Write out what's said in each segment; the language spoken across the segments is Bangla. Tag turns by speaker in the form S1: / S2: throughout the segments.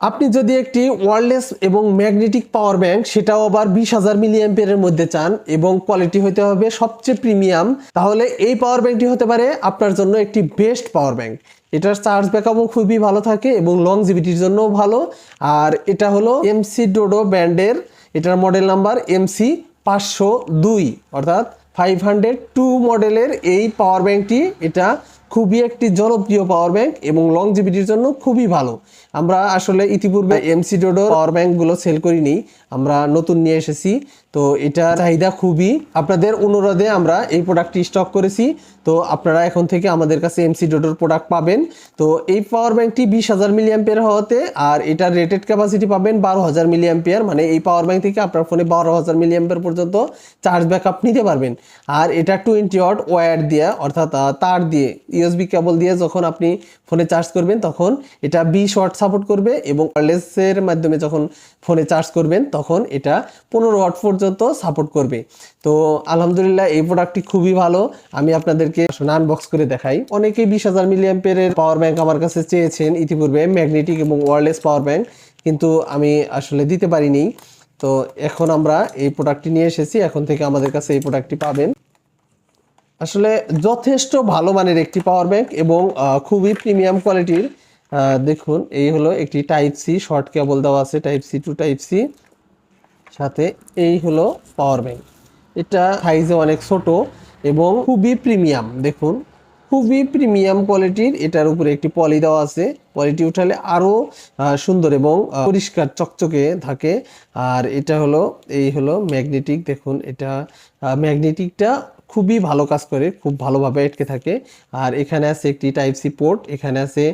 S1: আপনি যদি একটি ওয়ারলেস এবং ম্যাগনেটিক পাওয়ার ব্যাংক সেটাও আবার বিশ হাজার মিলিয়াম্পিয়ারের মধ্যে চান এবং কোয়ালিটি হতে হবে সবচেয়ে প্রিমিয়াম তাহলে এই পাওয়ার ব্যাংকটি হতে পারে আপনার জন্য একটি বেস্ট পাওয়ার ব্যাংক এটার চার্জ ব্যাকআপও খুবই ভালো থাকে এবং লং লংজিভিটির জন্যও ভালো। আর এটা হলো এমসি ডোডো ব্র্যান্ডের, এটার মডেল নাম্বার এমসি পাঁচশো দুই, অর্থাৎ ফাইভ হান্ড্রেড টু মডেলের এই পাওয়ার ব্যাংকটি এটা খুবই একটি জনপ্রিয় পাওয়ার ব্যাংক এবং লংজিভিটির জন্য খুবই ভালো। আমরা আসলে ইতিপূর্বে এমসি ডোডোর পাওয়ার ব্যাংকগুলো সেল করিনি আমরা নতুন নিয়ে এসেছি। তো এটা চাহিদা খুবই। আপনাদের অনুরোধে আমরা এই প্রোডাক্টটি স্টক করেছি। তো আপনারা এখন থেকে আমাদের কাছে এমসি ডোডোর প্রোডাক্ট পাবেন। তো এই পাওয়ার ব্যাংকটি বিশ হাজার মিলিয়াম্পিয়ার হওয়াতে আর এটার রেটেড ক্যাপাসিটি পাবেন বারো হাজার মিলিয়াম্পিয়ার মানে এই পাওয়ার ব্যাংক থেকে আপনার ফোনে বারো হাজার মিলিয়াম্পিয়ার পর্যন্ত চার্জ ব্যাকআপ নিতে পারবেন। আর এটা টোয়েন্টি ওয়াট ওয়্যার দিয়ে অর্থাৎ তার দিয়ে ইউএসবি কেবল দিয়ে যখন আপনি ফোনে চার্জ করবেন, তখন এটা বিশ ওয়াট সাপোর্ট করবে এবং ওয়ারলেসের মাধ্যমে যখন ফোনে চার্জ করবেন, তখন এটা পনেরো ওয়াট পর্যন্ত সাপোর্ট করবে। তো আলহামদুলিল্লাহ এই প্রোডাক্টটি খুবই ভালো। আমি আপনাদেরকে আনবক্স করে দেখাই। অনেকেই বিশ হাজার মিলিয়াম্পের পাওয়ার ব্যাংক আমার কাছে চেয়েছেন, ইতিপূর্বে ম্যাগনেটিক এবং ওয়ারলেস পাওয়ার ব্যাংক কিন্তু আমি আসলে দিতে পারিনি। তো এখন আমরা এই প্রোডাক্টটি নিয়ে এসেছি। এখন থেকে আমাদের কাছে এই প্রোডাক্টটি পাবেন। আসলে যথেষ্ট ভালো মানের একটি পাওয়ার ব্যাংক এবং খুবই প্রিমিয়াম কোয়ালিটির দেখুন, এই হলো একটি টাইপ সি শর্ট কেবল দেওয়া আছে type C to type C সাথে এই হলো পাওয়ার ব্যাংক এটা সাইজে অনেক ছোট এবং খুবই প্রিমিয়াম দেখুন। খুবই প্রিমিয়াম কোয়ালিটির এটার উপরে একটি পলি দেওয়া আছে। পলিটি উঠালে আরও সুন্দর এবং পরিষ্কার চকচকে থাকে। আর এটা হলো, এই হলো ম্যাগনেটিক দেখুন, এটা ম্যাগনেটিকটা খুবই ভালো কাজ করে, খুব ভালোভাবে আটকে থাকে। আর এখানে আছে একটি টাইপ সি পোর্ট এখানে আছে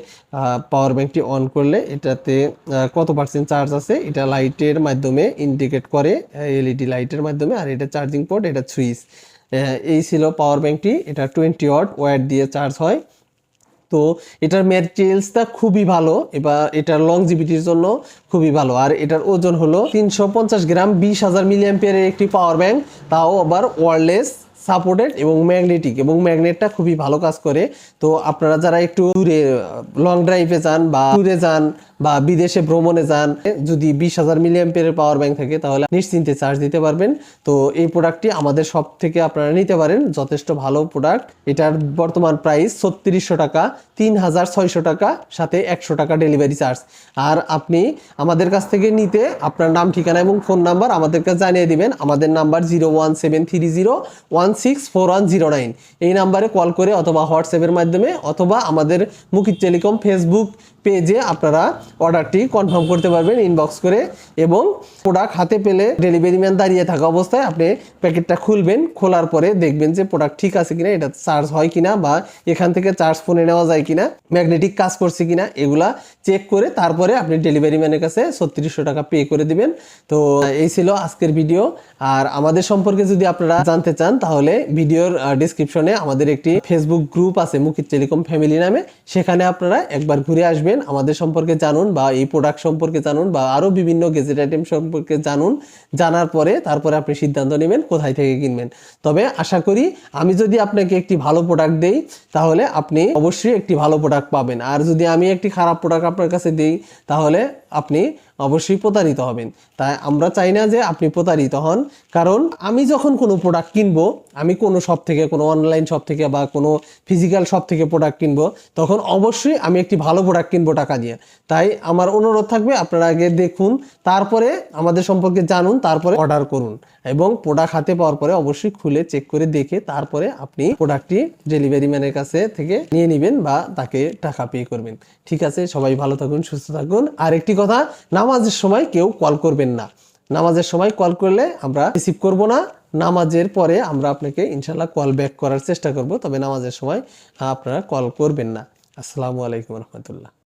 S1: পাওয়ার ব্যাঙ্কটি অন করলে এটাতে কত পার্সেন্ট চার্জ আছে? এটা লাইটের মাধ্যমে ইন্ডিকেট করে এলইডি লাইটের মাধ্যমে, আর এটা চার্জিং পোর্ট এটা সুইচ এই ছিল পাওয়ার ব্যাঙ্কটি এটা টোয়েন্টি ওয়াট ওয়ার দিয়ে চার্জ হয়। তো এটার ম্যাটেরিয়ালসটা খুবই ভালো, এবার এটার লংজিভিটির জন্য খুবই ভালো। আর এটার ওজন হলো তিনশো পঞ্চাশ গ্রাম, বিশ হাজার মিলিয়াম্পিয়ারের একটি পাওয়ার ব্যাঙ্ক তাও আবার ওয়ারলেস সাপোর্টেড এবং ম্যাগনেটিক এবং ম্যাগনেটটা খুবই ভালো কাজ করে। তো আপনারা যারা একটু দূরে লং ড্রাইভে যান বা দূরে যান বা বিদেশে ভ্রমণে যান, যদি বিশ হাজার মিলিয়াম্পিয়ারের পাওয়ার ব্যাংক থাকে, তাহলে নিশ্চিন্তে চার্জ দিতে পারবেন। তো এই প্রোডাক্টটি আমাদের সব থেকে আপনারা নিতে পারেন, যথেষ্ট ভালো প্রোডাক্ট এটার বর্তমান প্রাইস ছত্রিশশো টাকা, তিন হাজার ছয়শো টাকা, সাথে একশো টাকা ডেলিভারি চার্জ আর আপনি আমাদের কাছ থেকে নিতে আপনার নাম, ঠিকানা এবং ফোন নাম্বার আমাদেরকে জানিয়ে দিবেন। আমাদের number zero one seven three zero one six four one zero nine এই নাম্বারে কল করে অথবা হোয়াটসঅ্যাপের মাধ্যমে অথবা আমাদের মুকিত টেলিকম ফেসবুক পেজে আপনারা অর্ডারটি কনফার্ম করতে পারবেন ইনবক্স করে এবং প্রোডাক্ট হাতে পেলে ডেলিভারি ম্যান দাঁড়িয়ে থাকা অবস্থায় আপনি প্যাকেটটা খুলবেন, খোলার পরে দেখবেন যে প্রোডাক্ট ঠিক আছে কিনা, এটা চার্জ হয় কিনা বা এখান থেকে চার্জ ফোনে নেওয়া যায় কিনা ম্যাগনেটিক কাজ করছে কিনা, এগুলা চেক করে তারপরে আপনি ডেলিভারি ম্যানের কাছে ছত্রিশশো টাকা পে করে দিবেন। তো এই ছিল আজকের ভিডিও আর আমাদের সম্পর্কে যদি আপনারা জানতে চান, তাহলে ভিডিওর ডিসক্রিপশনে আমাদের একটি ফেসবুক গ্রুপ আছে মুকিত টেলিকম ফ্যামিলি নামে। সেখানে আপনারা একবার ঘুরে আসবেন। আমাদের সম্পর্কে জানুন বা এই প্রোডাক্ট সম্পর্কে জানুন বা আরও বিভিন্ন গেজেট আইটেম সম্পর্কে জানুন, জানার পরে তারপরে আপনি সিদ্ধান্ত নেবেন কোথায় থেকে কিনবেন। তবে আশা করি আমি যদি আপনাকে একটি ভালো প্রোডাক্ট দেই, তাহলে আপনি অবশ্যই একটি ভালো প্রোডাক্ট পাবেন। আর যদি আমি একটি খারাপ প্রোডাক্ট আপনার কাছে দিই, তাহলে আপনি অবশ্যই প্রতারিত হবেন। তাই আমরা চাই না যে আপনি প্রতারিত হন। কারণ আমি যখন কোনো প্রোডাক্ট কিনবো, আমি কোনো শপ থেকে, কোনো অনলাইন শপ থেকে বা কোনো ফিজিক্যাল শপ থেকে প্রোডাক্ট কিনবো, তখন অবশ্যই আমি একটি ভালো প্রোডাক্ট কিনবো টাকা দিয়ে। তাই আমার অনুরোধ থাকবে, আপনারা আগে দেখুন, তারপরে আমাদের সম্পর্কে জানুন, তারপরে অর্ডার করুন। এবং প্রোডাক্ট হাতে পাওয়ার পরে অবশ্যই খুলে চেক করে দেখে, তারপরে আপনি প্রোডাক্টটি ডেলিভারি ম্যানের কাছে থেকে নিয়ে নেবেন বা তাকে টাকা পে করবেন। ঠিক আছে, সবাই ভালো থাকুন, সুস্থ থাকুন। আর একটি কথা নামাজের সময় কেউ কল করবেন না। নামাজের সময় কল করলে আমরা রিসিভ করব না। নামাজের পরে আমরা আপনাকে ইনশাল্লাহ কল ব্যাক করার চেষ্টা করব, তবে নামাজের সময় আপনারা কল করবেন না। আসসালামু আলাইকুম রহমতুল্লাহ।